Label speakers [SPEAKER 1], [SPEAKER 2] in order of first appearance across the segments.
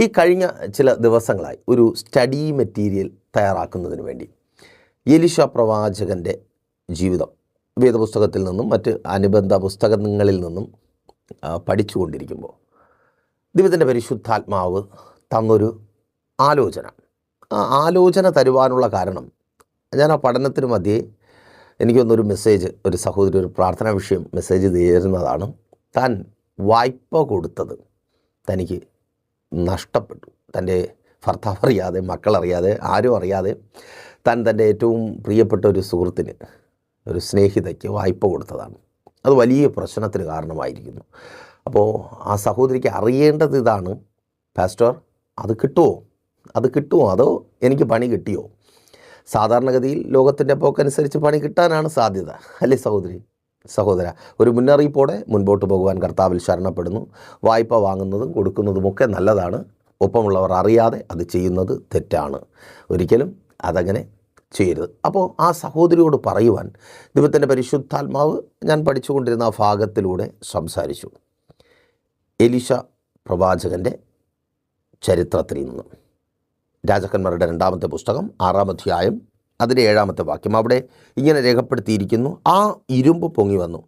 [SPEAKER 1] ഈ കഴിഞ്ഞ ചില ദിവസങ്ങളായി ഒരു സ്റ്റഡി മെറ്റീരിയൽ തയ്യാറാക്കുന്നതിന് വേണ്ടി എലിഷ പ്രവാചകന്റെ ജീവിതം വേദപുസ്തകത്തിൽ നിന്നും മറ്റ് അനുബന്ധ പുസ്തകങ്ങളിൽ നിന്നും പഠിച്ചുകൊണ്ടിരിക്കുമ്പോൾ ദൈവത്തിന്റെ പരിശുദ്ധാത്മാവ് തന്നൊരു ആലോചന. ആ ആലോചന തരുവാനുള്ള കാരണം ഞാൻ ആ പഠനത്തിന് മധ്യേ എനിക്കൊന്നൊരു മെസ്സേജ് ഒരു സഹോദരി ഒരു പ്രാർത്ഥനാ വിഷയം മെസ്സേജ് തരുന്നതാണ്. താൻ വായ്പ കൊടുത്തത് തനിക്ക് നഷ്ടപ്പെട്ടു. തന്റെ ഭർത്താവ് അറിയാതെ മക്കളറിയാതെ ആരും അറിയാതെ താൻ തന്റെ ഏറ്റവും പ്രിയപ്പെട്ട ഒരു സുഹൃത്തിന് ഒരു സ്നേഹിതയ്ക്ക് വായ്പ കൊടുത്തതാണ്. അത് വലിയ പ്രശ്നത്തിന് കാരണമായിരിക്കുന്നു. അപ്പോൾ ആ സഹോദരിക്ക് അറിയേണ്ടത് ഇതാണ് പാസ്റ്റർ അത് കിട്ടുമോ അത് കിട്ടുമോ അതോ എനിക്ക് പണി കിട്ടിയോ? സാധാരണഗതിയിൽ ലോകത്തിന്റെ പോക്കനുസരിച്ച് പണി കിട്ടാനാണ് സാധ്യത അല്ലേ സഹോദരി? സഹോദര ഒരു മുന്നറിയിപ്പോടെ മുൻപോട്ട് പോകുവാൻ കർത്താവിൽ ശരണപ്പെടുന്നു. വായ്പ വാങ്ങുന്നതും കൊടുക്കുന്നതുമൊക്കെ നല്ലതാണ്. ഒപ്പമുള്ളവർ അറിയാതെ അത് ചെയ്യുന്നത് തെറ്റാണ്. ഒരിക്കലും അതങ്ങനെ ചെയ്യരുത്. അപ്പോൾ ആ സഹോദരിയോട് പറയുവാൻ ദൈവത്തിന്റെ പരിശുദ്ധാത്മാവ് ഞാൻ പഠിച്ചുകൊണ്ടിരുന്ന ആ ഭാഗത്തിലൂടെ സംസാരിച്ചു. എലിഷ പ്രവാചകന്റെ ചരിത്രത്തിൽ നിന്ന്. രാജാക്കന്മാരുടെ രണ്ടാമത്തെ പുസ്തകം ആറാം അധ്യായം അതിന്റെ ഏഴാമത്തെ വാക്യം അവിടെ ഇങ്ങനെ രേഖപ്പെടുത്തിയിരിക്കുന്നു ആ ഇരുമ്പ് പൊങ്ങി വന്നു.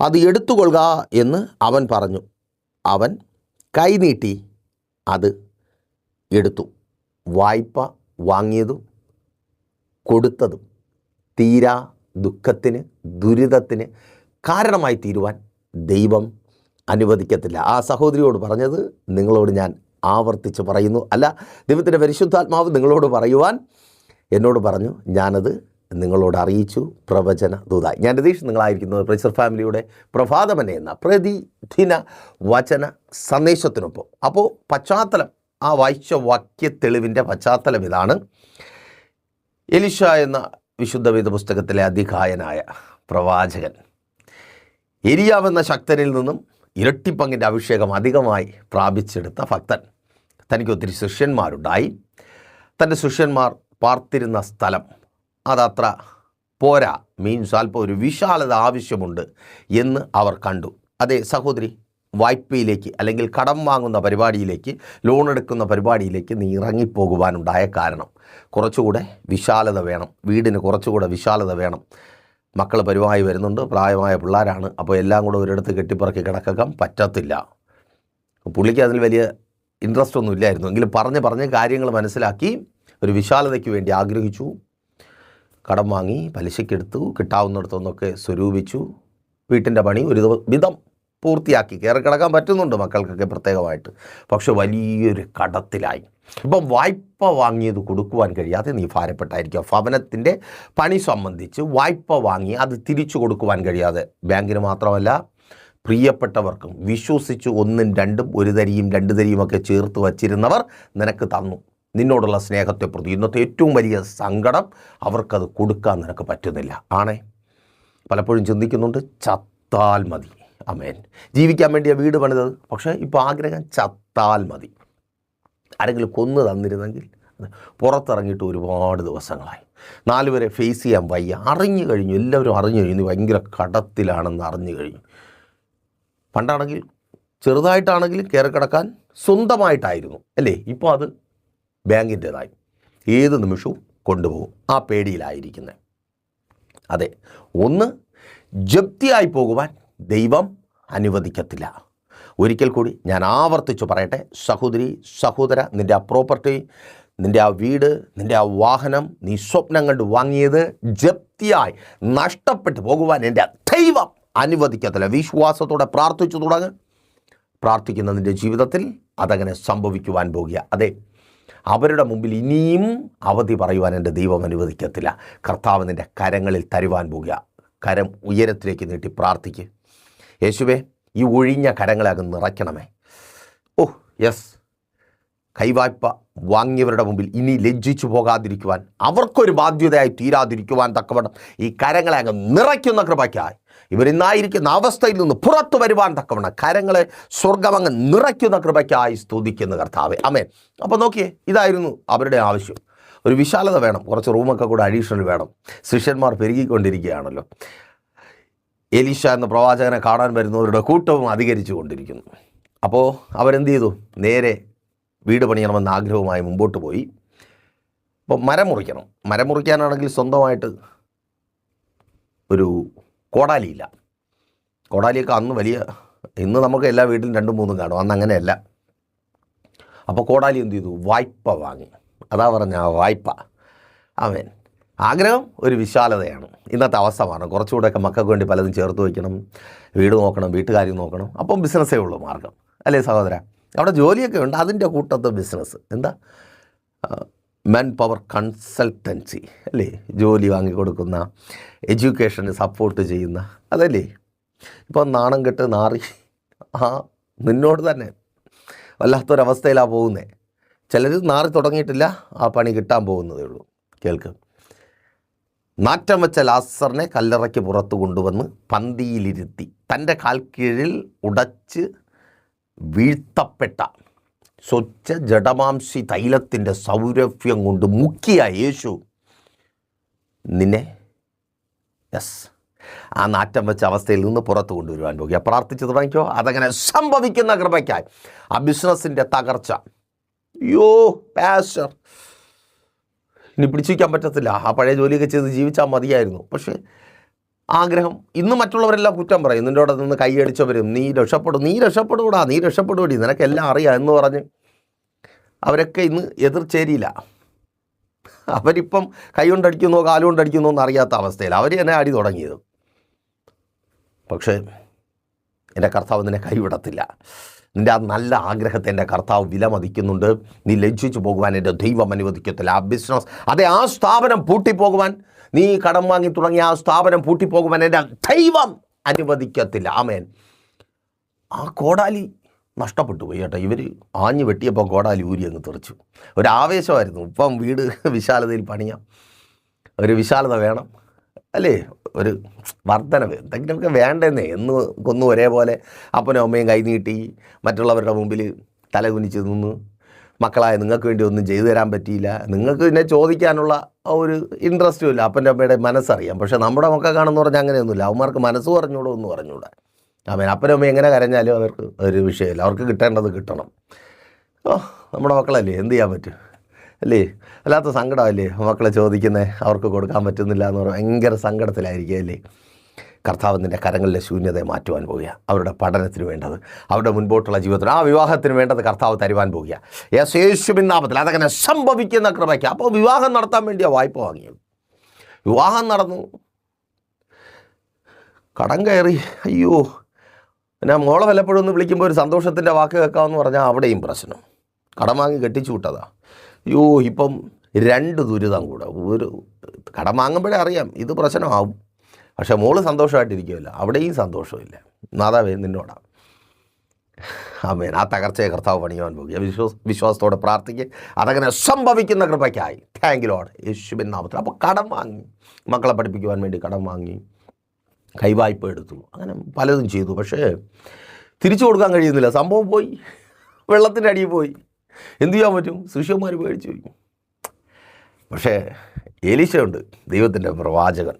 [SPEAKER 1] അത് എടുത്തുകൊള്ളുക എന്ന് അവൻ പറഞ്ഞു. അവൻ കൈനീട്ടി അത് എടുത്തു. വായ്പ വാങ്ങിയതും കൊടുത്തതും തീരാ ദുഃഖത്തിന് ദുരിതത്തിന് കാരണമായി തീരുവാൻ ദൈവം അനുവദിക്കത്തില്ല. ആ സഹോദരിയോട് പറഞ്ഞത് നിങ്ങളോട് ഞാൻ ആവർത്തിച്ച് പറയുന്നു. അല്ല ദൈവത്തിന്റെ പരിശുദ്ധാത്മാവ് നിങ്ങളോട് പറയുവാൻ എന്നോട് പറഞ്ഞു ഞാനത് നിങ്ങളോട് അറിയിച്ചു പ്രവചന ദൂത. ഞാൻ രതീഷ് നിങ്ങളായിരിക്കുന്നത് പ്രൈസർ ഫാമിലിയുടെ പ്രഭാതമനെ എന്ന പ്രതിദിന വചന സന്ദേശത്തിനൊപ്പം. അപ്പോൾ പശ്ചാത്തലം ആ വായിച്ച വാക്യ തെളിവിന്റെ പശ്ചാത്തലം ഇതാണ്. എലിഷ എന്ന വിശുദ്ധ വേദ പുസ്തകത്തിലെ അധികായനായ പ്രവാചകൻ എരിയാവെന്ന ശക്തനിൽ നിന്നും ഇരട്ടിപ്പങ്കിന്റെ അഭിഷേകം അധികമായി പ്രാപിച്ചെടുത്ത ഭക്തൻ. തനിക്ക് ഒത്തിരി ശിഷ്യന്മാരുണ്ടായി. തന്റെ ശിഷ്യന്മാർ പാർത്തിരുന്ന സ്ഥലം. അതത്ര പോരാ. മീൻസ് അല്പം ഒരു വിശാലത ആവശ്യമുണ്ട് എന്ന് അവർ കണ്ടു. അതെ സഹോദരി വായ്പയിലേക്ക് അല്ലെങ്കിൽ കടം വാങ്ങുന്ന പരിപാടിയിലേക്ക് ലോൺ എടുക്കുന്ന പരിപാടിയിലേക്ക് നീ ഇറങ്ങിപ്പോകുവാനുണ്ടായ കാരണം. കുറച്ചുകൂടെ വിശാലത വേണം. വീടിന് കുറച്ചുകൂടെ വിശാലത വേണം. മക്കൾ പരിവായി വരുന്നുണ്ട്. പ്രായമായ പിള്ളേരാണ്. അപ്പോൾ എല്ലാം കൂടെ ഒരിടത്ത് കെട്ടിപ്പറക്കി കിടക്കാൻ പറ്റത്തില്ല. പുള്ളിക്ക് അതിൽ വലിയ ഇൻട്രസ്റ്റ് ഒന്നും ഇല്ലായിരുന്നു. എങ്കിലും പറഞ്ഞ് പറഞ്ഞ് കാര്യങ്ങൾ മനസ്സിലാക്കി ഒരു വിശാലതയ്ക്ക് വേണ്ടി ആഗ്രഹിച്ചു. കടം വാങ്ങി പലിശയ്ക്കെടുത്തു കിട്ടാവുന്നിടത്തുനിന്നൊക്കെ സ്വരൂപിച്ചു. വീട്ടിന്റെ പണി ഒരു വിധം പൂർത്തിയാക്കി. കയറി കിടക്കാൻ പറ്റുന്നുണ്ട് മക്കൾക്കൊക്കെ പ്രത്യേകമായിട്ട്. പക്ഷെ വലിയൊരു കടത്തിലായി. ഇപ്പം വായ്പ വാങ്ങിയത് കൊടുക്കുവാൻ കഴിയാതെ നീ ഭാരപ്പെട്ടായിരിക്കുക ഭവനത്തിന്റെ പണി സംബന്ധിച്ച് വായ്പ വാങ്ങി അത് തിരിച്ചു കൊടുക്കുവാൻ കഴിയാതെ. ബാങ്കിന് മാത്രമല്ല പ്രിയപ്പെട്ടവർക്കും വിശ്വസിച്ച് ഒന്നും രണ്ടും ഒരു തരിയും രണ്ട് തരിയുമൊക്കെ ചേർത്ത് വച്ചിരുന്നവർ നിനക്ക് തന്നു. നിന്നോടുള്ള സ്നേഹത്തെ പ്രതി ഇന്നത്തെ ഏറ്റവും വലിയ സങ്കടം അവർക്കത് കൊടുക്കാൻ നിനക്ക് പറ്റുന്നില്ല. ആണേ? പലപ്പോഴും ചിന്തിക്കുന്നുണ്ട് ചത്താൽ മതി. അമേൻ. ജീവിക്കാൻ വേണ്ടിയ വീട് പണിതത്. പക്ഷേ ഇപ്പോൾ ആഗ്രഹം ചത്താൽ മതി. ആരെങ്കിലും കൊന്നു തന്നിരുന്നെങ്കിൽ പുറത്തിറങ്ങിയിട്ട് ഒരുപാട് ദിവസങ്ങളായി. നാലുപേരെ ഫേസ് ചെയ്യാൻ വയ്യ. അറിഞ്ഞു കഴിഞ്ഞു എല്ലാവരും അറിഞ്ഞു കഴിഞ്ഞു. ഭയങ്കര കടത്തിലാണെന്ന് അറിഞ്ഞു കഴിഞ്ഞു. പണ്ടാണെങ്കിൽ ചെറുതായിട്ടാണെങ്കിലും കയറി കിടക്കാൻ സ്വന്തമായിട്ടായിരുന്നു. അല്ലേ? ഇപ്പോൾ അത് ബാങ്കിന്റേതായി ഏത് നിമിഷവും കൊണ്ടുപോകും. ആ പേടിയിലായിരിക്കുന്നത് അതെ ഒന്ന് ജപ്തിയായി പോകുവാൻ ദൈവം അനുവദിക്കത്തില്ല. ഒരിക്കൽ കൂടി ഞാൻ ആവർത്തിച്ച് പറയട്ടെ. സഹോദരി സഹോദര നിന്റെ ആ പ്രോപ്പർട്ടി നിന്റെ ആ വീട് നിന്റെ ആ വാഹനം നീ സ്വപ്നം കണ്ട് വാങ്ങിയത് ജപ്തിയായി നഷ്ടപ്പെട്ടു പോകുവാൻ എന്റെ ദൈവം അനുവദിക്കത്തില്ല. വിശ്വാസത്തോടെ പ്രാർത്ഥിച്ചു തുടങ്ങ്. പ്രാർത്ഥിക്കുന്ന നിന്റെ ജീവിതത്തിൽ അതങ്ങനെ സംഭവിക്കുവാൻ പോകുക. അതെ അവരുടെ മുമ്പിൽ ഇനിയും അവധി പറയുവാൻ എന്റെ ദൈവം അനുവദിക്കത്തില്ല. കർത്താവ് നിന്റെ കരങ്ങളിൽ തരുവാൻ പോകുക. കരം ഉയരത്തിലേക്ക് നീട്ടി പ്രാർത്ഥിക്കുക യേശുവേ ഈ ഒഴിഞ്ഞ കരങ്ങളെ അങ്ങ് നിറയ്ക്കണമേ. ഓ യെസ്. കൈവായ്പ വാങ്ങിയവരുടെ മുമ്പിൽ ഇനി ലജ്ജിച്ചു പോകാതിരിക്കുവാൻ അവർക്കൊരു ബാധ്യതയായി തീരാതിരിക്കുവാൻ തക്കവണ്ണം ഈ കരങ്ങളെ അങ്ങ് നിറയ്ക്കുന്ന കൃപയ്ക്കായി. ഇവരിന്നായിരിക്കുന്ന അവസ്ഥയിൽ നിന്ന് പുറത്തു വരുവാൻ തക്കവണ്ണം കരങ്ങളെ സ്വർഗം അങ്ങ് നിറയ്ക്കുന്ന കൃപയ്ക്കായി സ്തുതിക്കുന്ന കർത്താവെ. അമേ അപ്പോൾ നോക്കിയേ ഇതായിരുന്നു അവരുടെ ആവശ്യം. ഒരു വിശാലത വേണം കുറച്ച് റൂമൊക്കെ കൂടെ അഡീഷണൽ വേണം. ശിഷ്യന്മാർ പെരുകിക്കൊണ്ടിരിക്കുകയാണല്ലോ. എലീഷ എന്ന പ്രവാചകനെ കാണാൻ വരുന്നവരുടെ കൂട്ടവും അധികരിച്ചു കൊണ്ടിരിക്കുന്നു അപ്പോൾ അവരെന്ത് ചെയ്തു? നേരെ വീട് പണിയണമെന്ന ആഗ്രഹവുമായി മുമ്പോട്ട് പോയി. അപ്പോൾ മരം മുറിക്കണം. മരം മുറിക്കാനാണെങ്കിൽ സ്വന്തമായിട്ട് ഒരു കോടാലിയില്ല. കോടാലിയൊക്കെ അന്ന് വലിയ ഇന്ന് നമുക്ക് എല്ലാ വീട്ടിലും രണ്ടും മൂന്നും കാണും. അന്ന് അങ്ങനെയല്ല. അപ്പോൾ കോടാലി എന്ത് ചെയ്തു? വായ്പ വാങ്ങി. അതാ പറഞ്ഞ വായ്പ. അവൻ ആഗ്രഹം ഒരു വിശാലതയാണ്. ഇന്നത്തെ അവസ്ഥ മാറണം കുറച്ചുകൂടെയൊക്കെ മക്കൾക്ക് വേണ്ടി പലതും ചേർത്ത് വയ്ക്കണം. വീട് നോക്കണം വീട്ടുകാരി നോക്കണം. അപ്പം ബിസിനസ്സേ ഉള്ളൂ മാർഗം. അല്ലേ സഹോദര? അവിടെ ജോലിയൊക്കെ ഉണ്ട്. അതിന്റെ കൂട്ടത്തെ ബിസിനസ് എന്താ? മെൻ പവർ കൺസൾട്ടൻസി അല്ലേ? ജോലി വാങ്ങിക്കൊടുക്കുന്ന എഡ്യൂക്കേഷന് സപ്പോർട്ട് ചെയ്യുന്ന. അതല്ലേ? ഇപ്പം നാണം കെട്ട് നാറി. ആ നിന്നോട് തന്നെ. വല്ലാത്തൊരവസ്ഥയിലാണ് പോകുന്നത് ചിലർ നാറി തുടങ്ങിയിട്ടില്ല. ആ പണി കിട്ടാൻ പോകുന്നതേ ഉള്ളൂ. കേൾക്ക്. നാറ്റം വെച്ച ലാസറിനെ കല്ലറയ്ക്ക് പുറത്ത് കൊണ്ടുവന്ന് പന്തിയിലിരുത്തി. തന്റെ കാൽക്കീഴിൽ കീഴിൽ ഉടച്ച് വീഴ്ത്തപ്പെട്ട സ്വച്ഛ ജഡമാംസി തൈലത്തിന്റെ സൗരഭ്യം കൊണ്ട് മുക്കിയ യേശു നിന്നെ യെസ് ആ നാറ്റം വെച്ച അവസ്ഥയിൽ നിന്ന് പുറത്തു കൊണ്ടുവരുവാൻ പോകുക പ്രാർത്ഥിച്ച് തുടങ്ങിക്കോ അതങ്ങനെ സംഭവിക്കുന്ന കൃപയ്ക്കായി. ആ ബിസിനസ്സിന്റെ തകർച്ച. യോ പാഷർ ഇനി പിടിച്ചു വയ്ക്കാൻ പറ്റത്തില്ല. ആ പഴയ ജോലിയൊക്കെ ചെയ്ത് ജീവിച്ചാൽ മതിയായിരുന്നു. പക്ഷേ ആഗ്രഹം. ഇന്ന് മറ്റുള്ളവരെല്ലാം കുറ്റം പറയും. നിന്റെ അവിടെ നിന്ന് കൈയടിച്ചവരും നീ രക്ഷപ്പെടും നീ രക്ഷപ്പെടൂടാ നീ രക്ഷപ്പെടുകൂടി നിനക്കെല്ലാം അറിയാം എന്ന് പറഞ്ഞ് അവരൊക്കെ ഇന്ന് എതിർച്ചേരിയില്ല അവരിപ്പം കൈ കൊണ്ടടിക്കുന്നോ കാലുകൊണ്ടടിക്കുന്നോ എന്ന് അറിയാത്ത അവസ്ഥയിൽ അവർ എന്നെ അടി തുടങ്ങിയത്. പക്ഷേ എന്റെ കർത്താവ് നിന്നെ കൈവിടത്തില്ല. നിന്റെ ആ നല്ല ആഗ്രഹത്തെ എന്റെ കർത്താവ് വിലമതിക്കുന്നുണ്ട്. നീ ലജ്ജിച്ചു പോകുവാൻ എന്റെ ദൈവം അനുവദിക്കത്തില്ല. ആ ബിസിനസ് അതെ ആ സ്ഥാപനം പൂട്ടിപ്പോകുവാൻ നീ കടം വാങ്ങി തുടങ്ങിയ ആ സ്ഥാപനം പൂട്ടിപ്പോകുവാൻ എന്റെ ദൈവം അനുവദിക്കത്തില്ല. ആമേൻ. ആ കോടാലി നഷ്ടപ്പെട്ടു പോയി കേട്ടോ. ഇവർ ആഞ്ഞു വെട്ടിയപ്പോൾ കോടാലി ഊരി അങ്ങ് തെറിച്ചു. ഒരു ആവേശമായിരുന്നു. ഇപ്പം വീട് വിശാലതയിൽ പണിയാം. ഒരു വിശാലത വേണം. അല്ലേ? ഒരു വർധനവ് എന്തെങ്കിലുമൊക്കെ വേണ്ടെന്നേ. എന്ന് കൊന്നും ഒരേപോലെ അപ്പനും അമ്മയും കൈ നീട്ടി മറ്റുള്ളവരുടെ മുമ്പിൽ തല കുനിച്ച് നിന്ന് മക്കളായ നിങ്ങൾക്ക് വേണ്ടി ഒന്നും ചെയ്തു തരാൻ പറ്റിയില്ല. നിങ്ങൾക്ക് പിന്നെ ചോദിക്കാനുള്ള ഒരു ഇൻട്രസ്റ്റും ഇല്ല. അപ്പന്റെ അമ്മയുടെ മനസ്സറിയാം. പക്ഷേ നമ്മുടെ മക്കൾ കാണുമെന്ന് പറഞ്ഞാൽ അങ്ങനെയൊന്നുമില്ല. അവന്മാർക്ക് മനസ്സ് പറഞ്ഞൂടോ എന്ന് പറഞ്ഞൂടാ അവൻ അപ്പനും അമ്മയും എങ്ങനെ കരഞ്ഞാലും അവർക്ക് ഒരു വിഷയമില്ല. അവർക്ക് കിട്ടേണ്ടത് കിട്ടണം. ഓ നമ്മുടെ മക്കളല്ലേ? എന്ത് ചെയ്യാൻ പറ്റും? അല്ലേ? അല്ലാത്ത സങ്കടമല്ലേ മക്കളെ ചോദിക്കുന്നത് അവർക്ക് കൊടുക്കാൻ പറ്റുന്നില്ല എന്ന് പറഞ്ഞാൽ ഭയങ്കര സങ്കടത്തിലായിരിക്കും അല്ലേ? കർത്താവ് നിന്റെ കരങ്ങളിലെ ശൂന്യതയെ മാറ്റുവാൻ പോവുക അവരുടെ പഠനത്തിന് വേണ്ടത് അവരുടെ മുൻപോട്ടുള്ള ജീവിതത്തിന് ആ വിവാഹത്തിന് വേണ്ടത് കർത്താവ് തരുവാൻ പോവുക യേശു യേശുവിൻ അതങ്ങനെ സംഭവിക്കുന്ന കൃപയ്ക്ക്. അപ്പോൾ വിവാഹം നടത്താൻ വേണ്ടിയാണ് വായ്പ വാങ്ങിയത്. വിവാഹം നടന്നു. കടം കയറി. അയ്യോ. പിന്നെ മോളെ വല്ലപ്പോഴും ഒന്ന് വിളിക്കുമ്പോൾ ഒരു സന്തോഷത്തിന്റെ വാക്ക് കേൾക്കാമെന്ന് പറഞ്ഞാൽ അവിടെയും പ്രശ്നം. കടം വാങ്ങി കെട്ടിച്ചു വിട്ടതാ. അയ്യോ ഇപ്പം രണ്ട് ദുരിതം കൂടെ. ഒരു കടം വാങ്ങുമ്പോഴേ അറിയാം ഇത് പ്രശ്നമാവും. പക്ഷേ മോൾ സന്തോഷമായിട്ടിരിക്കുമല്ലോ അവിടെയും സന്തോഷമില്ല. മാതാവേ നിന്നോടാം. ആമേൻ. ആ തകർച്ചയെ കർത്താവ് പണിയുവാൻ പോകുക വിശ്വാസ വിശ്വാസത്തോടെ പ്രാർത്ഥിക്കുക അതങ്ങനെ സംഭവിക്കുന്ന കൃപയ്ക്കായി. താങ്ക് ലോഡ് യേശുബിൻ നാമത്തിൽ. അപ്പോൾ കടം വാങ്ങി. മക്കളെ പഠിപ്പിക്കുവാൻ വേണ്ടി കടം വാങ്ങി. കൈവായ്പ എടുത്തു. അങ്ങനെ പലതും ചെയ്തു. പക്ഷേ തിരിച്ചു കൊടുക്കാൻ കഴിയുന്നില്ല. സംഭവം പോയി. വെള്ളത്തിന്റെ അടിയിൽ പോയി. എന്തു ചെയ്യാൻ പറ്റും? ശിഷ്യന്മാർ പേടിച്ചു പോയി പക്ഷേ എലീശയുണ്ട് ദൈവത്തിന്റെ പ്രവാചകൻ.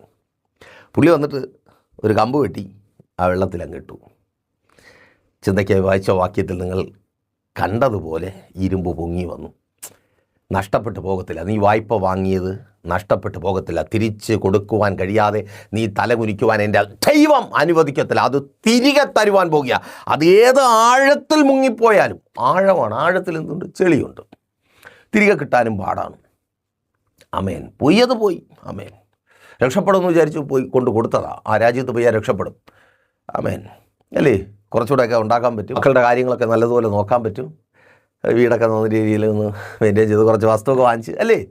[SPEAKER 1] പുള്ളി വന്നിട്ട് ഒരു കമ്പ് കെട്ടി ആ വെള്ളത്തിൽ അങ്ങ് ഇട്ടു. ചിന്തയ്ക്കായി വായിച്ച വാക്യത്തിൽ നിങ്ങൾ കണ്ടതുപോലെ ഇരുമ്പ് പൊങ്ങി വന്നു. നഷ്ടപ്പെട്ടു പോകത്തില്ല നീ വായ്പ വാങ്ങിയത്? നഷ്ടപ്പെട്ടു പോകത്തില്ല. തിരിച്ച് കൊടുക്കുവാൻ കഴിയാതെ നീ തലകുനിക്കുവാൻ എന്റെ ദൈവം അനുവദിക്കത്തില്ല. അത് തിരികെ തരുവാൻ പോകുക. അത് ഏത് ആഴത്തിൽ മുങ്ങിപ്പോയാലും ആഴമാണ്. ആഴത്തിൽ എന്തുണ്ട്? ചെളിയുണ്ട്. തിരികെ കിട്ടാനും പാടാണ്. അമേൻ പോയി അത് പോയി. അമേൻ രക്ഷപ്പെടുമെന്ന് വിചാരിച്ചു പോയി കൊണ്ട് കൊടുത്തതാ. ആ രാജ്യത്ത് പോയാൽ രക്ഷപ്പെടും. അമേൻ അല്ലേ? കുറച്ചുകൂടെയൊക്കെ ഉണ്ടാക്കാൻ പറ്റും. മക്കളുടെ കാര്യങ്ങളൊക്കെ നല്ലതുപോലെ നോക്കാൻ പറ്റും. വീടൊക്കെ നല്ല രീതിയിൽ ഒന്ന് മെയിന്റെയിൻ ചെയ്ത് കുറച്ച് വസ്തുവൊക്കെ വാങ്ങിച്ച്. അല്ലേ?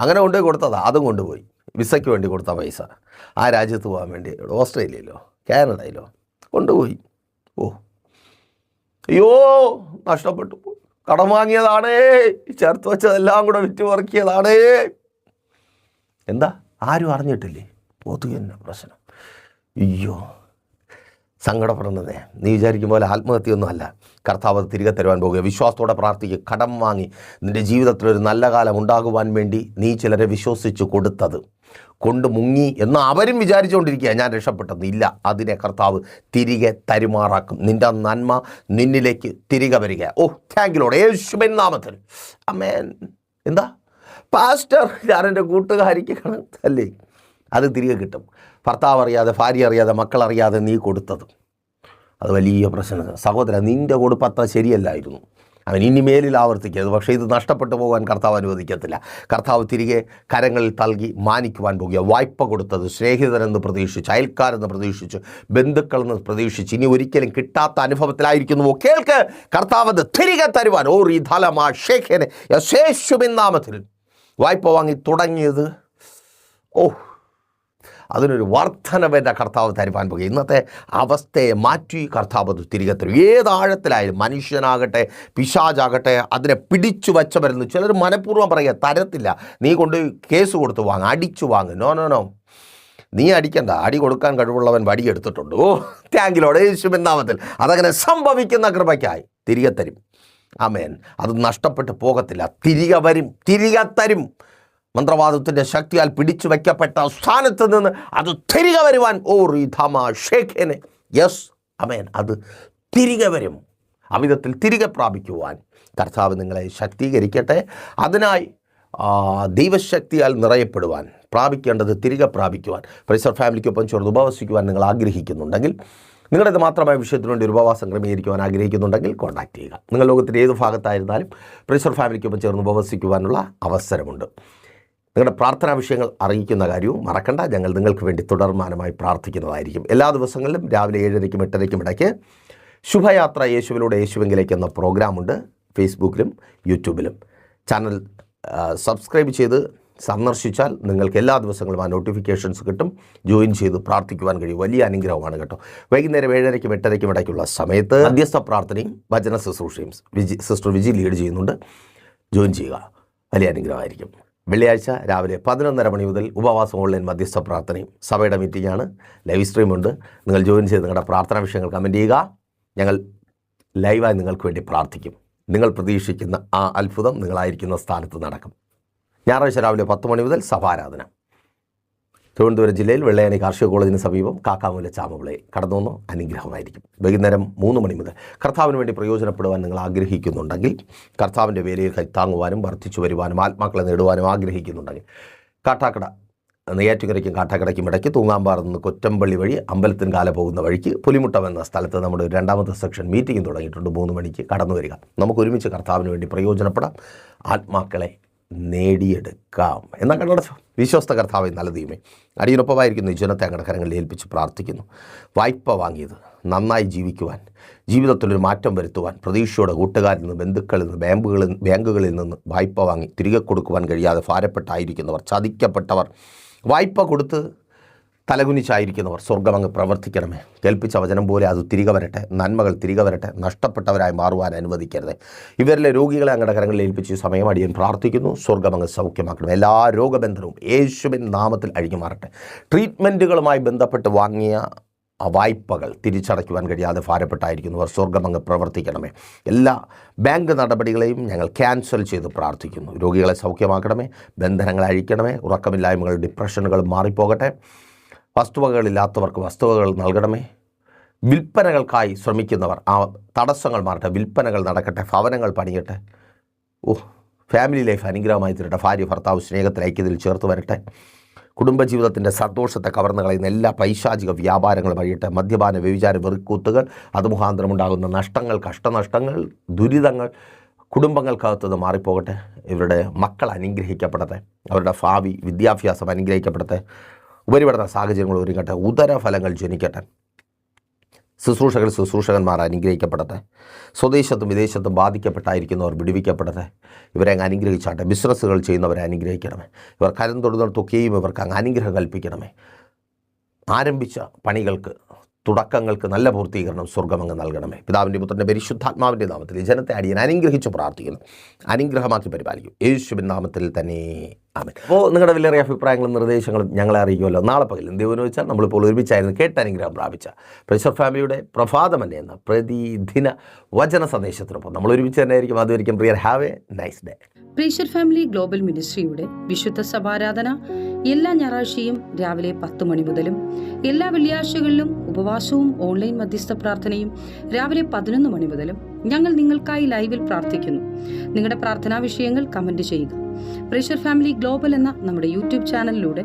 [SPEAKER 1] അങ്ങനെ കൊണ്ടുപോയി കൊടുത്തതാ. അതും കൊണ്ടുപോയി. വിസയ്ക്ക് വേണ്ടി കൊടുത്ത പൈസ. ആ രാജ്യത്ത് പോകാൻ വേണ്ടി. ഓസ്ട്രേലിയയിലോ? കാനഡയിലോ? കൊണ്ടുപോയി. ഓ. അയ്യോ നഷ്ടപ്പെട്ടു. കടം വാങ്ങിയതാണേ. ചേർത്ത് വെച്ചതെല്ലാം കൂടെ വിറ്റ് പറക്കിയതാണേ. എന്താ? ആരും അറിഞ്ഞിട്ടില്ലേ? പൊതു തന്നെ പ്രശ്നം. അയ്യോ. സങ്കടപ്പെടുന്നത്. നീ വിചാരിക്കും പോലെ ആത്മഹത്യയൊന്നുമല്ല. കർത്താവ് തിരികെ തരുവാൻ പോകുക വിശ്വാസത്തോടെ പ്രാർത്ഥിക്കുക കടം വാങ്ങി. നിന്റെ ജീവിതത്തിൽ ഒരു നല്ല കാലം ഉണ്ടാകുവാൻ വേണ്ടി നീ ചിലരെ വിശ്വസിച്ച് കൊടുത്തത്. കൊണ്ട് മുങ്ങി എന്ന് അവരും വിചാരിച്ചുകൊണ്ടിരിക്കുക ഞാൻ രക്ഷപ്പെട്ടത് ഇല്ല. അതിനെ കർത്താവ് തിരികെ തരുമാറാക്കും. നിന്റെ നന്മ നിന്നിലേക്ക് തിരികെ വരിക ഓ താങ്കിലോട് യേശുബൻ നാമത്തിൽ. അമ്മേൻ എന്താ? പാസ്റ്റർ ഞാൻ എന്റെ കൂട്ടുകാരിക്ക് അല്ലേ അത് തിരികെ കിട്ടും. ഭർത്താവ് അറിയാതെ ഭാര്യ അറിയാതെ മക്കളറിയാതെ നീ കൊടുത്തത്. അത് വലിയ പ്രശ്നം. സഹോദരൻ നിന്റെ കൊടുപ്പത്ര ശരിയല്ലായിരുന്നു. അവൻ ഇനി മേലിൽ ആവർത്തിക്കരുത്. പക്ഷേ ഇത് നഷ്ടപ്പെട്ടു പോകാൻ കർത്താവ് അനുവദിക്കത്തില്ല. കർത്താവ് തിരികെ കരങ്ങളിൽ തൽകി മാനിക്കുവാൻ പോകുക. വായ്പ കൊടുത്തത് സ്നേഹിതരെന്ന് പ്രതീക്ഷിച്ച് അയൽക്കാരെന്ന് പ്രതീക്ഷിച്ച് ബന്ധുക്കളെന്ന് പ്രതീക്ഷിച്ച്. ഇനി ഒരിക്കലും കിട്ടാത്ത അനുഭവത്തിലായിരിക്കുന്നുവോ? കേൾക്ക്. കർത്താവ് അത് തിരികെ തരുവാൻ. ഓ ഈ ധലമാ ഷേഖേനെ യശേഷുബിൻ നാമത്തിൽ. വായ്പ വാങ്ങി തുടങ്ങിയത്. ഓ അതിനൊരു വർധനവന്റെ കർത്താവ് തരുവാൻ പോകുക ഇന്നത്തെ അവസ്ഥയെ മാറ്റി കർത്താവ് അത് തിരികെ തരും. ഏതാഴത്തിലായാലും മനുഷ്യനാകട്ടെ പിശാജാകട്ടെ അതിനെ പിടിച്ചു വച്ചവരുന്നു ചിലർ മനഃപൂർവം പറയുക തരത്തില്ല. നീ കൊണ്ട് കേസ് കൊടുത്ത് വാങ്ങ അടിച്ചു വാങ്ങ്. No no no. നീ അടിക്കണ്ട. അടി കൊടുക്കാൻ കഴിവുള്ളവൻ വടി എടുത്തിട്ടുണ്ട്. ഓ താങ്കിലോടെ യേശുവിൻ നാമത്തിൽ അതങ്ങനെ സംഭവിക്കുന്ന കൃപയ്ക്കായി തിരികെ തരും. ആമേൻ. അത് നഷ്ടപ്പെട്ടു പോകത്തില്ല. തിരികെ വരും. തിരികെ തരും. മന്ത്രവാദത്തിന്റെ ശക്തിയാൽ പിടിച്ചു വയ്ക്കപ്പെട്ട സ്ഥാനത്ത് നിന്ന് അത് തിരികെ വരുവാൻ ഓ റീധാമ ഷേഖേനെ യെസ് അമേൻ. അത് തിരികെ വരും. അമിതത്തിൽ തിരികെ പ്രാപിക്കുവാൻ. കർത്താവ് നിങ്ങളെ ശക്തീകരിക്കട്ടെ. അതിനായി ദൈവശക്തിയാൽ നിറയപ്പെടുവാൻ പ്രാപിക്കേണ്ടത് തിരികെ പ്രാപിക്കുവാൻ പ്രൈസർ ഫാമിലിക്കൊപ്പം ചേർന്ന് ഉപവസിക്കുവാൻ നിങ്ങൾ ആഗ്രഹിക്കുന്നുണ്ടെങ്കിൽ നിങ്ങളുടേത് മാത്രമായ വിഷയത്തിന് വേണ്ടി ഒരു ഉപവാസം ക്രമീകരിക്കുവാൻ ആഗ്രഹിക്കുന്നുണ്ടെങ്കിൽ കോൺടാക്റ്റ് ചെയ്യുക. നിങ്ങൾ ലോകത്തിന്റെ ഏത് ഭാഗത്തായിരുന്നാലും പ്രൈസർ ഫാമിലിക്കൊപ്പം ചേർന്ന് ഉപവസിക്കുവാനുള്ള അവസരമുണ്ട്. നിങ്ങളുടെ പ്രാർത്ഥനാ വിഷയങ്ങൾ അറിയിക്കുന്ന കാര്യവും മറക്കണ്ട. ഞങ്ങൾ നിങ്ങൾക്ക് വേണ്ടി തുടർമാനമായി പ്രാർത്ഥിക്കുന്നതായിരിക്കും. എല്ലാ ദിവസങ്ങളിലും രാവിലെ ഏഴരയ്ക്കും എട്ടരയ്ക്കും ഇടയ്ക്ക് ശുഭയാത്ര യേശുവിലൂടെ യേശുവെങ്കിലേക്ക് എന്ന പ്രോഗ്രാമുണ്ട്. ഫേസ്ബുക്കിലും യൂട്യൂബിലും. ചാനൽ സബ്സ്ക്രൈബ് ചെയ്ത് സന്ദർശിച്ചാൽ നിങ്ങൾക്ക് എല്ലാ ദിവസങ്ങളും ആ നോട്ടിഫിക്കേഷൻസ് കിട്ടും. ജോയിൻ ചെയ്ത് പ്രാർത്ഥിക്കുവാൻ കഴിയും. വലിയ അനുഗ്രഹമാണ് കേട്ടോ. വൈകുന്നേരം ഏഴരയ്ക്കും എട്ടരയ്ക്കും ഇടയ്ക്കുള്ള സമയത്ത് മധ്യസ്ഥ പ്രാർത്ഥനയും ഭജന ശുശ്രൂഷയും വിജി സിസ്റ്റർ വിജി ലീഡ് ചെയ്യുന്നുണ്ട്. ജോയിൻ ചെയ്യുക. വലിയ അനുഗ്രഹമായിരിക്കും. വെള്ളിയാഴ്ച രാവിലെ പതിനൊന്നര മണി മുതൽ ഉപവാസം ഓൺലൈൻ മധ്യസ്ഥ പ്രാർത്ഥനയും സഭയുടെ മീറ്റിംഗാണ്. ലൈവ് സ്ട്രീം ഉണ്ട്. നിങ്ങൾ ജോയിൻ ചെയ്ത് നിങ്ങളുടെ പ്രാർത്ഥനാ വിഷയങ്ങൾ കമന്റ് ചെയ്യുക. ഞങ്ങൾ ലൈവായി നിങ്ങൾക്ക് വേണ്ടി പ്രാർത്ഥിക്കും. നിങ്ങൾ പ്രതീക്ഷിക്കുന്ന ആ അത്ഭുതം നിങ്ങളായിരിക്കുന്ന സ്ഥാനത്ത് നടക്കും. ഞായറാഴ്ച രാവിലെ പത്ത് മണി മുതൽ സഭാരാധന. തിരുവനന്തപുരം ജില്ലയിൽ വെള്ളയാണി കാർഷിക കോളേജിന് സമീപം കാക്കാമൂല ചാമവിളയിൽ കടന്നു വന്നു അനുഗ്രഹമായിരിക്കും. വൈകുന്നേരം മൂന്ന് മണി മുതൽ കർത്താവിന് വേണ്ടി പ്രയോജനപ്പെടുവാൻ നിങ്ങൾ ആഗ്രഹിക്കുന്നുണ്ടെങ്കിൽ കർത്താവിന്റെ വേലയിൽ കൈത്താങ്ങുവാനും വർദ്ധിച്ചു വരുവാനും ആത്മാക്കളെ നേടുവാനും ആഗ്രഹിക്കുന്നുണ്ടെങ്കിൽ കാട്ടാക്കട നെയ്യാറ്റുകരയ്ക്കും കാട്ടാക്കടയ്ക്കും ഇടയ്ക്ക് തൂങ്ങാമ്പാറ നിന്ന് കൊറ്റമ്പള്ളി വഴി അമ്പലത്തിന് കാല പോകുന്ന വഴിക്ക് പുലിമുട്ടം എന്ന സ്ഥലത്ത് നമ്മുടെ ഒരു രണ്ടാമത്തെ സെക്ഷൻ മീറ്റിംഗ് തുടങ്ങിയിട്ടുണ്ട്. മൂന്ന് മണിക്ക് കടന്നു വരിക നമുക്ക് ഒരുമിച്ച് കർത്താവിന് വേണ്ടി പ്രയോജനപ്പെടാം. ആത്മാക്കളെ നേടിയെടുക്കാം. എന്നാൽ കണ്ടടച്ചോ വിശ്വസ്ത കർത്താവ് നല്ല ദൈവമേ. അടിയനൊപ്പമായിരിക്കുന്നു ഈ ജനത്തെ അങ്ങയുടെ കരങ്ങളിൽ ഏൽപ്പിച്ച് പ്രാർത്ഥിക്കുന്നു. വായ്പ വാങ്ങിയത് നന്നായി ജീവിക്കുവാൻ ജീവിതത്തിലൊരു മാറ്റം വരുത്തുവാൻ പ്രതീക്ഷയുടെ കൂട്ടുകാരിൽ നിന്ന് ബന്ധുക്കളിൽ നിന്ന് ബാങ്കുകളിൽ ബാങ്കുകളിൽ നിന്ന് വായ്പ വാങ്ങി തിരികെ കൊടുക്കുവാൻ കഴിയാതെ ഭാരപ്പെട്ടായിരിക്കുന്നവർ ചതിക്കപ്പെട്ടവർ. വായ്പ കൊടുത്ത് തലകുനിച്ചായിരിക്കുന്നവർ സ്വർഗം അങ്ങ് പ്രവർത്തിക്കണമേ. കേൾപ്പിച്ച വചനം പോലെ അത് തിരികെ വരട്ടെ. നന്മകൾ തിരികെ വരട്ടെ. നഷ്ടപ്പെട്ടവരായി മാറുവാൻ അനുവദിക്കരുത്. ഇവരിലെ രോഗികളെ അങ്ങടെ കരങ്ങളിൽ ഏൽപ്പിച്ച് സമയം അടിയൻ പ്രാർത്ഥിക്കുന്നു. സ്വർഗം അങ്ങ് സൗഖ്യമാക്കണം എല്ലാ രോഗബന്ധനവും യേശുവിൻ നാമത്തിൽ അഴിഞ്ഞു മാറട്ടെ ട്രീറ്റ്മെന്റുകളുമായി ബന്ധപ്പെട്ട് വാങ്ങിയ വായ്പകൾ തിരിച്ചടയ്ക്കുവാൻ കഴിയാതെ ഭാരപ്പെട്ടായിരിക്കുന്നവർ സ്വർഗം അങ്ങ് പ്രവർത്തിക്കണമേ. എല്ലാ ബാങ്ക് നടപടികളെയും ഞങ്ങൾ ക്യാൻസൽ ചെയ്ത് പ്രാർത്ഥിക്കുന്നു. രോഗികളെ സൗഖ്യമാക്കണമേ. ബന്ധനങ്ങൾ അഴിക്കണമേ. ഉറക്കമില്ലായ്മകൾ ഡിപ്രഷനുകൾ മാറിപ്പോകട്ടെ. വസ്തുവകകളില്ലാത്തവർക്ക് വസ്തുവകൾ നൽകണമേ. വിൽപ്പനകൾക്കായി ശ്രമിക്കുന്നവർ ആ തടസ്സങ്ങൾ മാറട്ടെ വിൽപ്പനകൾ നടക്കട്ടെ ഭവനങ്ങൾ പണിയട്ടെ. ഓ ഫാമിലി ലൈഫ് അനുഗ്രഹമായി തീരട്ടെ ഭാര്യ ഭർത്താവ് സ്നേഹത്തിൽ ഐക്യത്തിൽ ചേർത്ത് വരട്ടെ. കുടുംബജീവിതത്തിന്റെ സന്തോഷത്തെ കവർന്നു കളയുന്ന എല്ലാ പൈശാചിക വ്യാപാരങ്ങളും വഴിയട്ടെ മദ്യപാന വ്യവിചാര വെറുക്കൂത്തുകൾ അത് മുഖാന്തരമുണ്ടാകുന്ന നഷ്ടങ്ങൾ കഷ്ടനഷ്ടങ്ങൾ ദുരിതങ്ങൾ കുടുംബങ്ങൾക്കകത്തത് മാറിപ്പോകട്ടെ. ഇവരുടെ മക്കൾ അനുഗ്രഹിക്കപ്പെടട്ടെ. അവരുടെ ഭാവി വിദ്യാഭ്യാസം അനുഗ്രഹിക്കപ്പെടട്ടെ. ഉപരിപഠന സാഹചര്യങ്ങൾ ഒരുങ്ങട്ടെ. ഉദരഫലങ്ങൾ ജനിക്കട്ടെ. ശുശ്രൂഷകൾ ശുശ്രൂഷകന്മാർ അനുഗ്രഹിക്കപ്പെടട്ടെ. സ്വദേശത്തും വിദേശത്തും ബാധിക്കപ്പെട്ടായിരിക്കുന്നവർ വിടുവിക്കപ്പെടട്ടെ. ഇവരെ അങ്ങ് അനുഗ്രഹിച്ചാട്ടെ. ബിസിനസ്സുകൾ ചെയ്യുന്നവരെ അനുഗ്രഹിക്കണമേ. ഇവർ കരം തൊടുന്നിടത്തൊക്കെയും ഇവർക്ക് അങ്ങ് അനുഗ്രഹം കൽപ്പിക്കണമേ. ആരംഭിച്ച പണികൾക്ക് തുടക്കങ്ങൾക്ക് നല്ല പൂർത്തീകരണം സ്വർഗമങ്ങ് നൽകണമേ. പിതാവിന്റെ പുത്രന്റെ പരിശുദ്ധാത്മാവിന്റെ നാമത്തിൽ ജനത്തെ അടിയൻ അനുഗ്രഹിച്ച് പ്രാർത്ഥിക്കുന്നു. അനുഗ്രഹമാക്കി പരിപാലിക്കും. യേശുവിൻ നാമത്തിൽ തന്നെ ആമൻ. അപ്പോൾ നിങ്ങളുടെ വലിയ അഭിപ്രായങ്ങളും നിർദ്ദേശങ്ങളും ഞങ്ങളെ അറിയിക്കുമല്ലോ. നാളെ പകലും ദൈവം വെച്ചാൽ നമ്മളിപ്പോൾ ഒരുമിച്ചായിരുന്നു കേട്ടനുഗ്രഹം പ്രാപിച്ച പ്രഷർ ഫാമിലിയുടെ പ്രഭാതമന്നെ എന്ന പ്രതിദിന വചന സന്ദേശത്തിനൊപ്പം നമ്മൾ ഒരുമിച്ച് തന്നെ ആയിരിക്കും അതുവരിക്കും prayer have a nice day
[SPEAKER 2] Prayer Family Global മിനിസ്ട്രിയുടെ വിശുദ്ധ സഭാരാധന എല്ലാ ഞായറാഴ്ചയും രാവിലെ പത്ത് മണി മുതലും എല്ലാ വെള്ളിയാഴ്ചകളിലും ഉപവാസവും ഓൺലൈൻ മധ്യസ്ഥ പ്രാർത്ഥനയും രാവിലെ പതിനൊന്ന് മണി മുതലും ഞങ്ങൾ നിങ്ങൾക്കായി ലൈവിൽ പ്രാർത്ഥിക്കുന്നു. നിങ്ങളുടെ പ്രാർത്ഥനാ വിഷയങ്ങൾ കമന്റ് ചെയ്യുക. പ്രീഷർ ഫാമിലി ഗ്ലോബൽ എന്ന നമ്മുടെ യൂട്യൂബ് ചാനലിലൂടെ